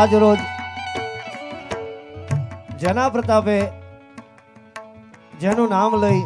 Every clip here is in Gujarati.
આજ રોજ જેના પ્રતાપે જેનું નામ લઈ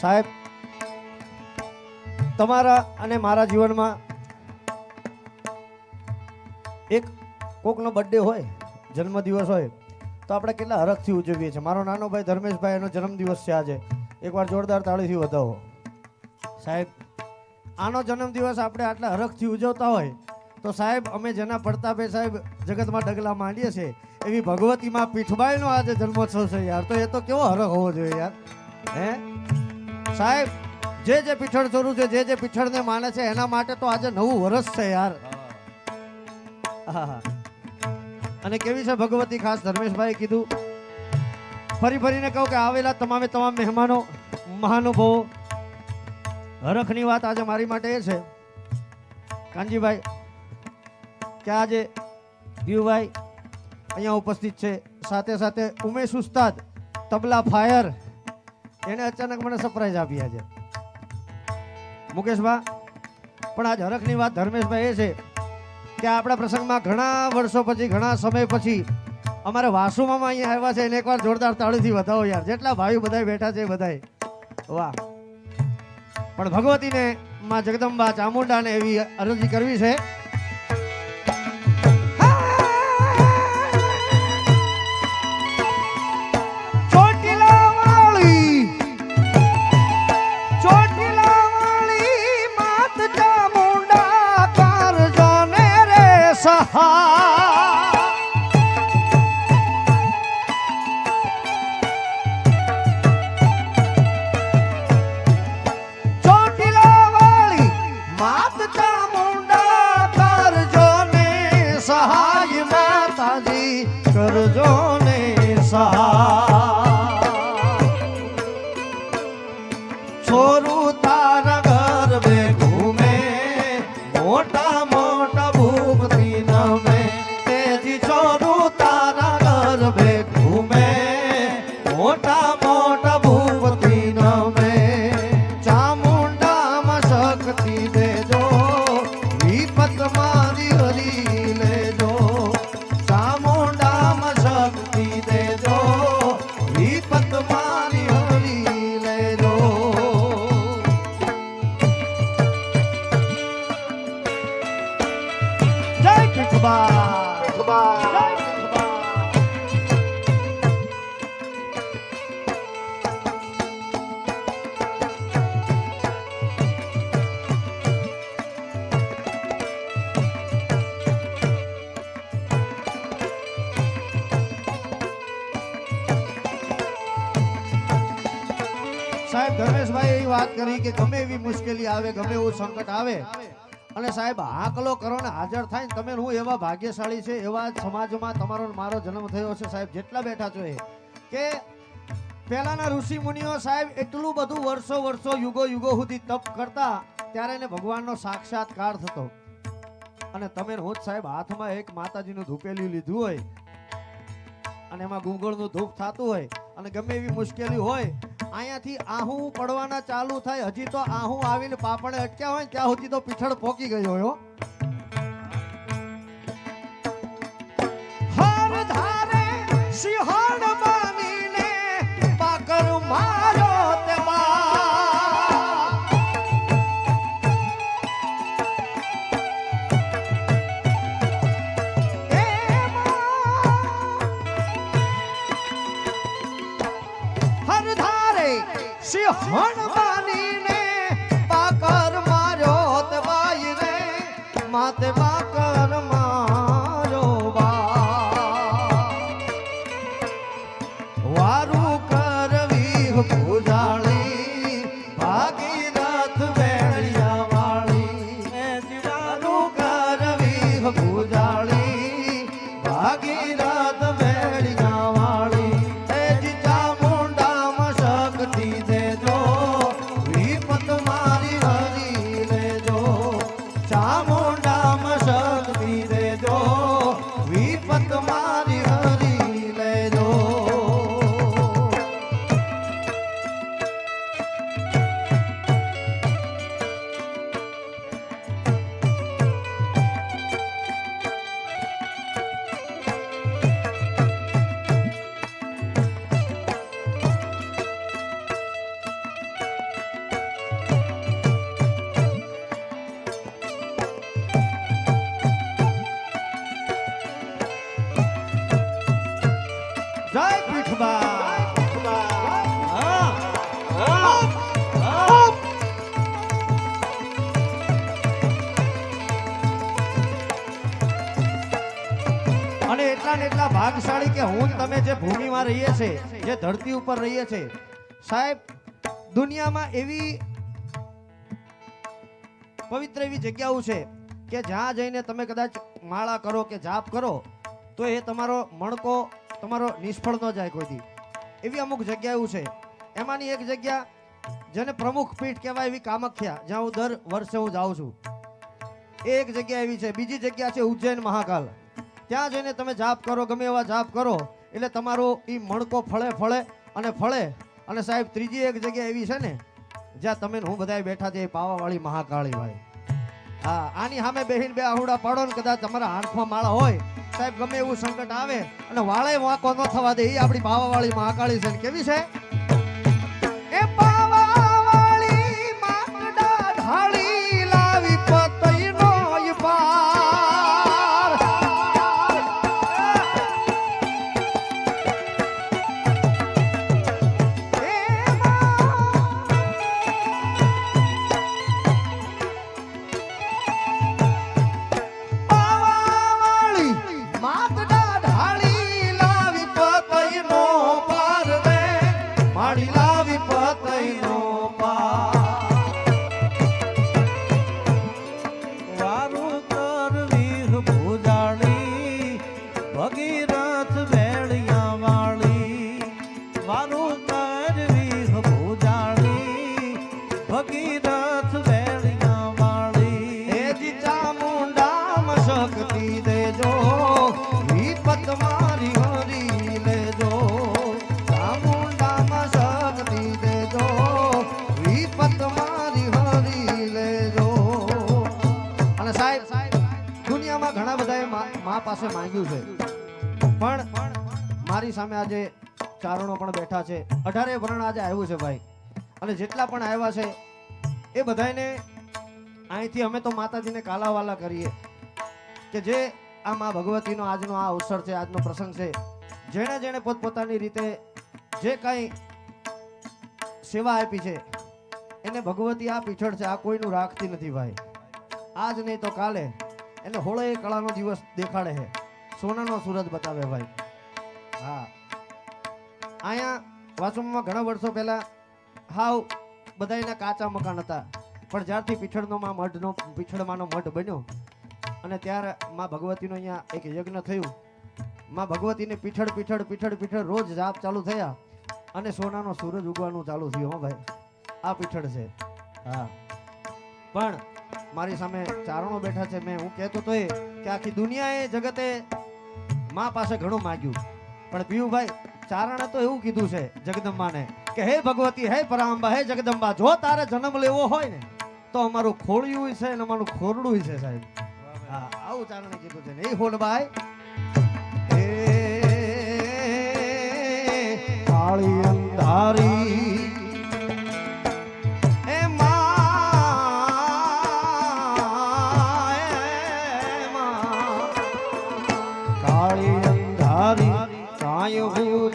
સાહેબ, તમારા અને મારા જીવનમાં એક કોકનો બર્થડે હોય, જન્મદિવસ હોય, તો આપણે કેટલા હરખથી ઉજવીએ છીએ. મારો નાનો ભાઈ ધર્મેશભાઈ, એનો જન્મદિવસ છે આજે. એકવાર જોરદાર તાળીથી વધાવો. સાહેબ, આનો જન્મદિવસ આપણે આટલા હરખથી ઉજવતા હોય તો સાહેબ, અમે જેના પ્રતાપે સાહેબ જગતમાં ડગલા માંડીએ છીએ. એવી ભગવતીમાં પીઠબાઈનો આજે જન્મોત્સવ છે યાર. તો એ તો કેવો હરખ હોવો જોઈએ યાર. હે? સાહેબ, જે જે પીઠળ ચોરું છે, જે જે પીઠળને માને છે, એના માટે તો આજે નવું વરસ છે યાર. અને કેવી છે ભગવતી? ખાસ ધર્મેશભાઈ કીધું. ફરી ફરીને કહું કે આવેલા તમામે તમામ મહેમાનો, મહાનુભવો, હરખની વાત આજે મારી માટે એ છે. કાનજીભાઈ કે આજે દીવભાઈ અહીંયા ઉપસ્થિત છે. સાથે સાથે ઉમેશ ઉસ્તાદ, તબલા ફાયર, એને અચાનક મને સરપ્રાઈઝ આપી આજે. મુકેશભા, પણ આજ હરખની વાત ધર્મેશભાઈ એ છે કે આપણા પ્રસંગમાં ઘણા વર્ષો પછી, ઘણા સમય પછી અમારે વાસુમાં અહીંયા આવ્યા છે. એને એકવાર જોરદાર તાળીથી વધાવો યાર. જેટલા ભાઈઓ બધા બેઠા છે બધાય. વાહ. પણ ભગવતીને માં જગદંબા ચામુંડાને એવી અરજી કરવી છે. ગમે એવું સંકટ આવે. અને સાહેબ હાકલો કરો ને હાજર થાય ને તમે હું એવા ભાગ્યશાળી છે, એવા સમાજમાં તમારો મારો જન્મ થયો છે, સાહેબ, જેટલા બેઠા છો એ. કે પહેલાના ઋષિ મુનિઓ સાહેબ, એટલું બધું વર્ષો વર્ષો યુગો યુગો સુધી તપ કરતા, ત્યારે એને ભગવાનનો સાક્ષાત્કાર થતો. અને તમે હોત સાહેબ, હાથમાં એક માતાજીનું ધૂપેલું લીધું હોય. અને એમાં ગુંગળનું ધૂપ થતું હોય. અને ગમે એવી મુશ્કેલી હોય, અહીંયાથી આહું પડવાના ચાલુ થાય. હજી તો આહું આવીને પાપણે અટક્યા હોય ત્યાં સુધી તો પીછળ પોકી ગયો હોય સિંહણ સિંહણ માનીને પાકર માર્યો તે બાઈ રે માતે ભૂમિમાં રહીએ છે, જે ધરતી ઉપર રહીએ છે. સાહેબ, દુનિયામાં એવી પવિત્ર એવી જગ્યાઓ છે કે જ્યાં જઈને તમે કદાચ માળા કરો કે જાપ કરો, તો એ તમારો મણકો, તમારો નિષ્ફળ ન જાય કોઈથી એવી અમુક જગ્યાઓ છે. એમાંની એક જગ્યા જેને પ્રમુખ પીઠ કહેવાય એવી કામખ્યા, જ્યાં હું દર વર્ષે હું જાઉં છું. એ એક જગ્યા એવી છે. બીજી જગ્યા છે ઉજ્જૈન મહાકાલ. ત્યાં જઈને તમે જાપ કરો, ગમે એવા જાપ કરો એટલે તમારો એ મણકો ફળે ફળે અને ફળે. અને સાહેબ, ત્રીજી એક જગ્યા એવી છે ને, જ્યાં તમે હું બધાય બેઠા છે એ પાવાવાળી મહાકાળી ભાઈ. હા, આની સામે બેહીને બે આહુડા પાડો ને, કદાચ તમારા આંખમાં માળા હોય. સાહેબ, ગમે એવું સંકટ આવે અને વાળે વાંકો ન થવા દે એ આપણી પાવાવાળી મહાકાળી છે કેવી છે? મા પાસે માંગ્યું છે. પણ મારી સામે આજે ચારણો પણ બેઠા છે. અઢારે વર્ણ આજે આવ્યું છે ભાઈ. અને જેટલા પણ આવ્યા છે એ બધાને અહીંથી અમે તો માતાજીને કાલાવાલા કરીએ કે જે આ મા ભગવતીનો આજનો આ અવસર છે, આજનો પ્રસંગ છે, જેણે જેણે પોતપોતાની રીતે જે કાંઈ સેવા આપી છે, એને ભગવતી આ પીછળ છે, આ કોઈનું રાખતી નથી ભાઈ. આજ નહીં તો કાલે એને હોળે કળાનો દિવસ દેખાડે છે. સોનાનો સૂરજ બતાવે ભાઈ. હા. અહીંયા વાસુમમાં ઘણા વર્ષો પહેલાં હાવ બધાયના કાચા મકાન હતા. પણ જ્યારથી પીછળનો માં મઢનો પીછળમાંનો મઢ બન્યો અને ત્યારે માં ભગવતીનો અહીંયા એક યજ્ઞ થયું. માં ભગવતીને પીછળ પીછળ પીછળ પીછળ રોજ જાપ ચાલુ થયા અને સોનાનો સૂરજ ઉગવાનું ચાલુ થયું, હો ભાઈ. આ પીઠળ છે. હા. પણ મારી સામે ચારણો બેઠા છે, મેં હું કહેતો તો એ કે આખી દુનિયાએ જગતે માં પાસે ઘણું માગ્યું. પણ પીયુભાઈ, ચારણે તો એવું કીધું છે જગદંબાને કે હે ભગવતી, હે પરાંબા, હે જગદંબા, જો તારે જન્મ લેવો હોય ને, તો અમારું ખોળિયું છે અને અમારું ખોરડું છે સાહેબ. હા, આવું ચારણે કીધું છે નહીં હોલભાઈ હે કાળી અંધારી. કાળી અંધારી કાંઈ ભૂજે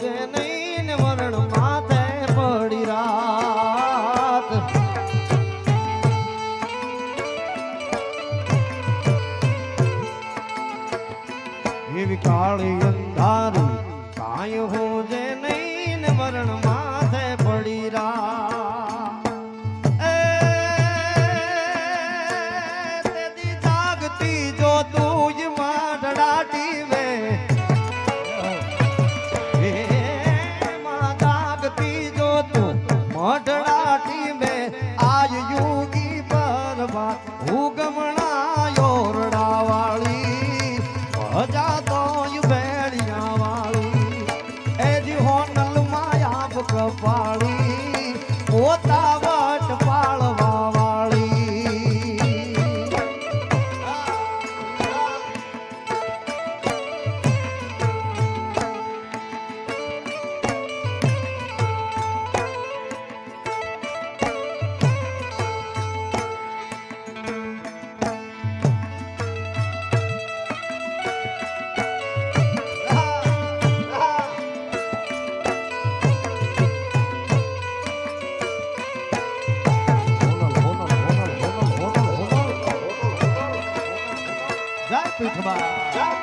来吧，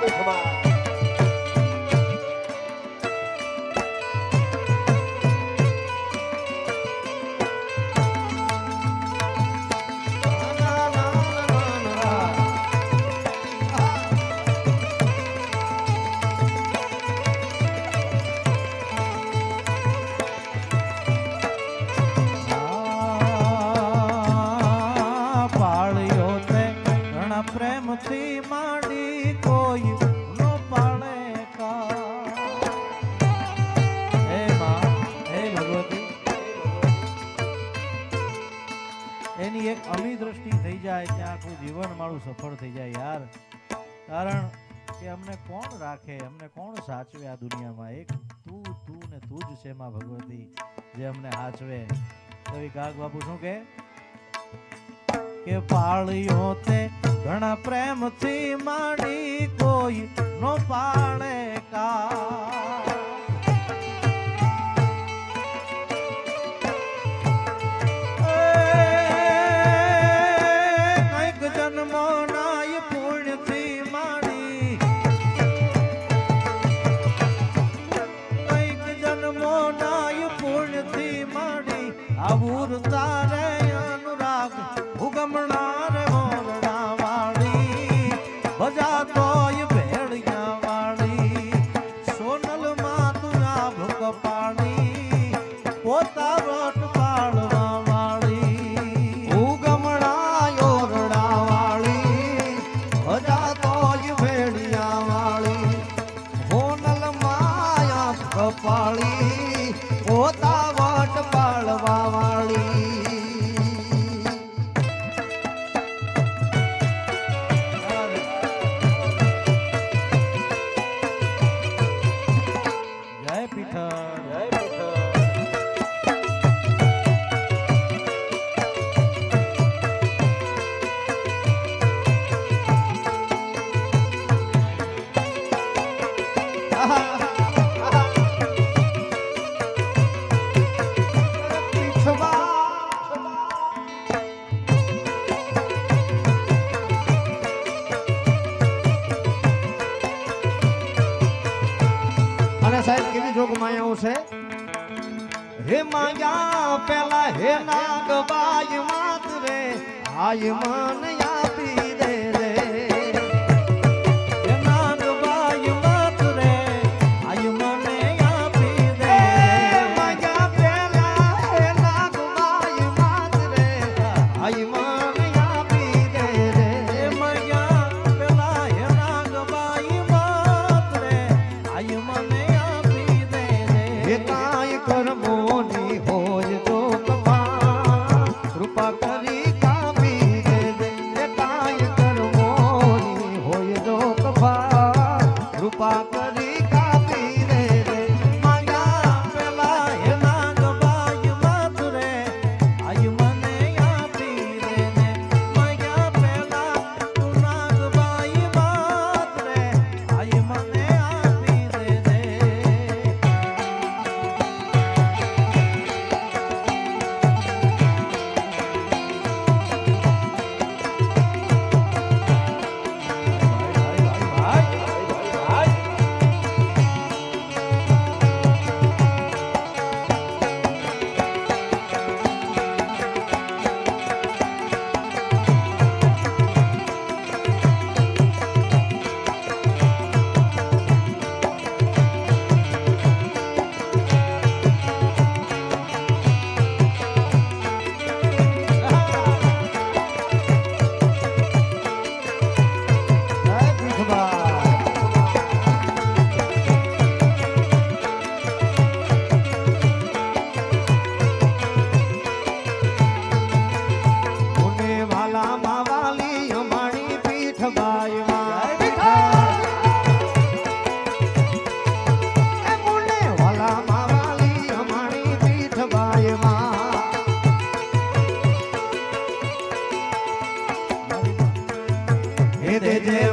来吧。એની એક અમી દ્રષ્ટિ થઈ જાય ત્યાં આખું જીવન મારું સફળ થઈ જાય યાર. કારણ કે અમને કોણ રાખે? અમને કોણ સાચવે આ દુનિયામાં? એક તું તું ને તું જ છે માં ભગવતી, જે અમને સાચવે તો એ કાગ બાપુ શું કે કે પાળ્યો તે ઘણા પ્રેમથી માડી કોઈ નો પાળે કા. रमणा સાહેબ, કેવી જોગ માયાઓ છે? હે માયા, પેલા હે નાગ બાય માત રે આય મા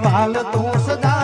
વાલ તું સદા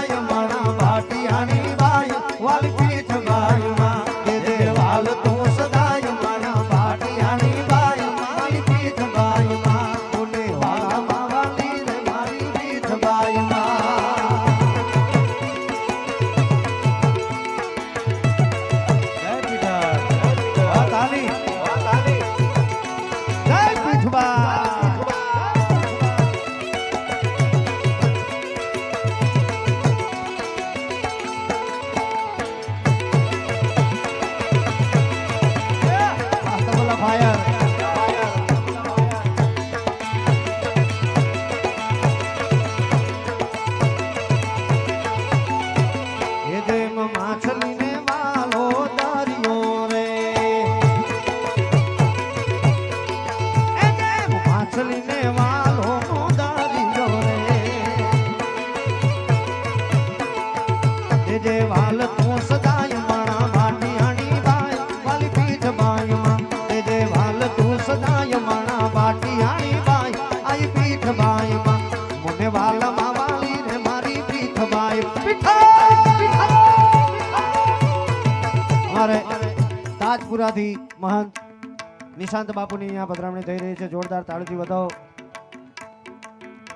નિશાંત બાપુની અહીંયા પધરામણી થઈ રહી છે. જોરદાર તાળુથી વધાવો.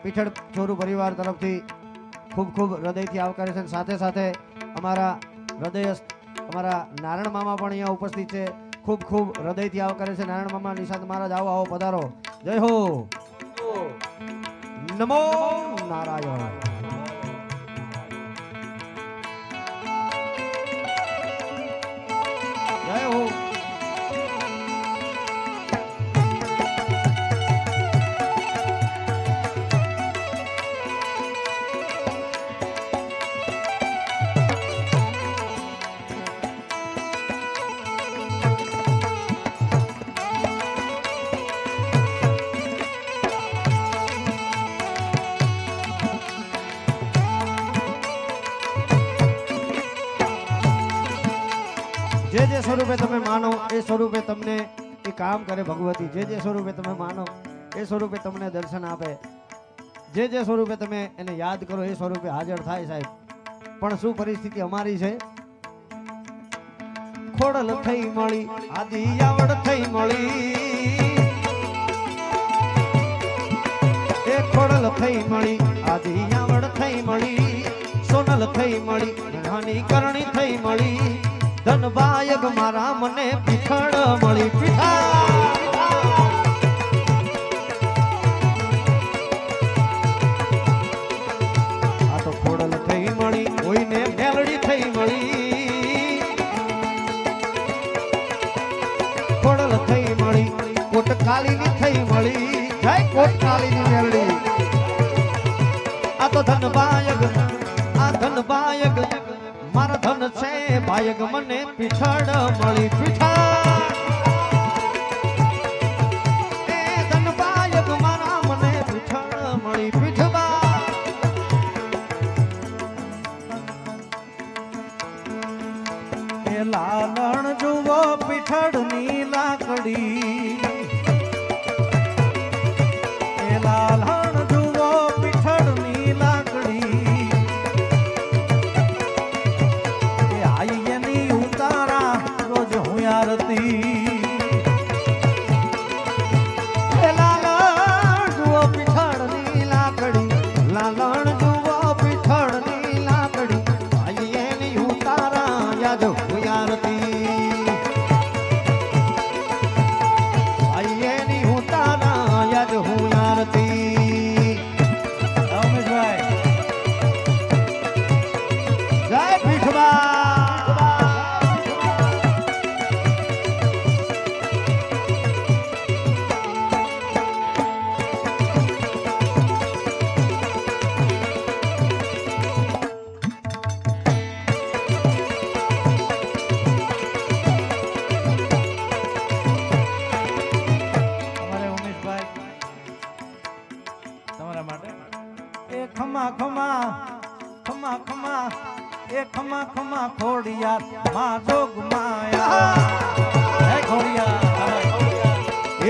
પીઠળ ચોરુ પરિવાર તરફથી ખૂબ ખૂબ હૃદયથી આવકારે છે સાથે સાથે અમારા હૃદય અમારા નારાયણ મામા પણ અહીંયા ઉપસ્થિત છે. ખૂબ ખૂબ હૃદયથી આવકારે છે. નારાયણ મામા નિશાંત મહારાજ આવો આવો પધારો. જય હો. નમો નારાયણ. જે જે સ્વરૂપે તમે માનો, એ સ્વરૂપે તમને એ કામ કરે ભગવતી. જે જે સ્વરૂપે તમે માનો, એ સ્વરૂપે તમને દર્શન આપે. જે જે સ્વરૂપે તમે એને યાદ કરો, એ સ્વરૂપે હાજર થાય સાહેબ. પણ શું પરિસ્થિતિ અમારી છે? ખોડલ થઈ મળી, આદિ આવડ થઈ મળી. એ ખોડલ થઈ મળી, આદિ આવડ થઈ મળી. સોનલ થઈ મળી નાની કરણી થઈ મળી. ધનબાયક મારા મને પીઠળ મળી. પીઠા આ તો ખોડલ થઈ આ તો ધન બાયગ આ ધન બાયગ મારા ધન છે ભાયક મને પીછડ મળી પીઠા એ લાલણ જુઓ પીઠળની લાકડી. હું ખમા ખમા ખમા, એ ખમા ખમા ખોડિયાર મા જોગ માયા. હે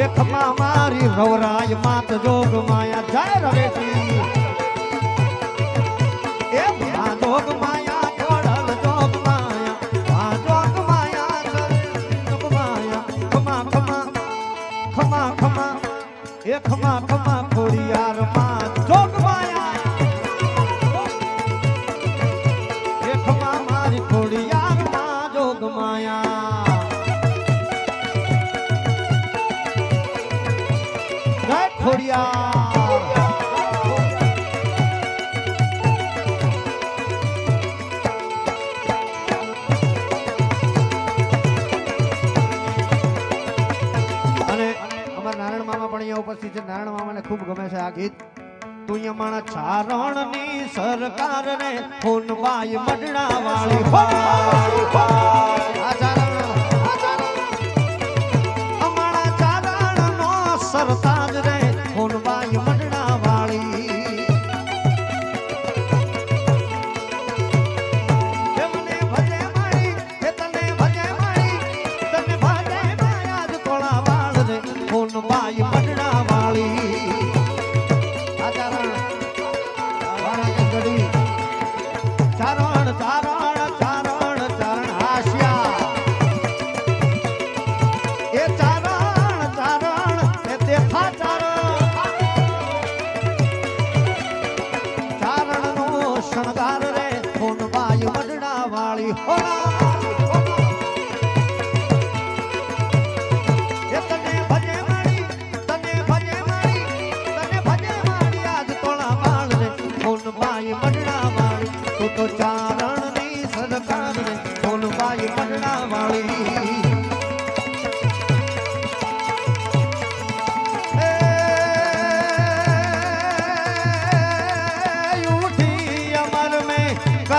એ ખમા મારી રવરાય, માત જોગ માયા. જય રવેશી એ મા જોગ માયા ખમા ખમા ખોડિયાર મા. જય ખોડિયાર અને અમારા નારાયણ મામા પણ અહીંયા ઉપસ્થિત છે. નારાયણ મામાને ખૂબ ગમે છે આ ગીત. તું અમારા ચારણની સરકાર રે ફોનબાઈ મડડા વાળી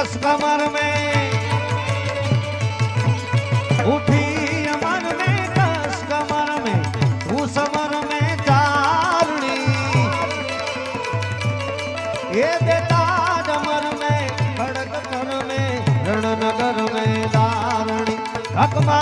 बस कमर में उठी अमर में दस कमर में उस अमर में चारणी ये देता अमर में खड़क में रणनगर में दारणी हकमा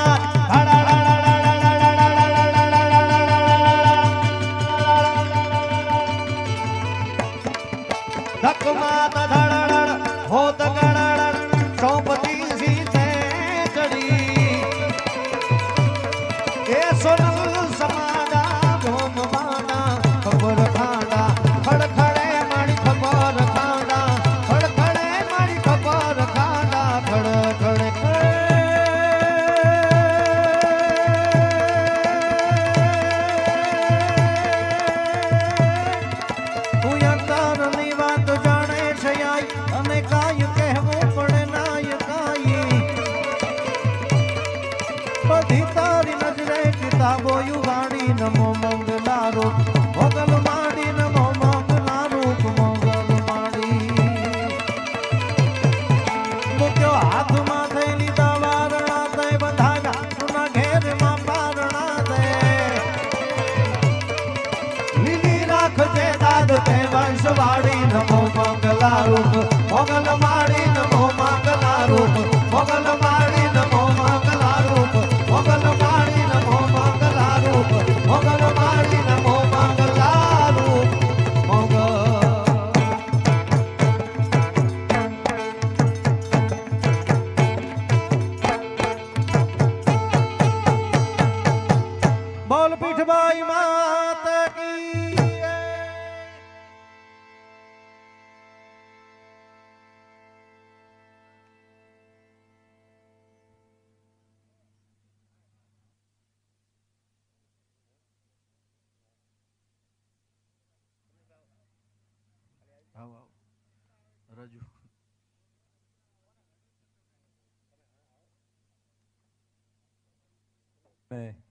Nee.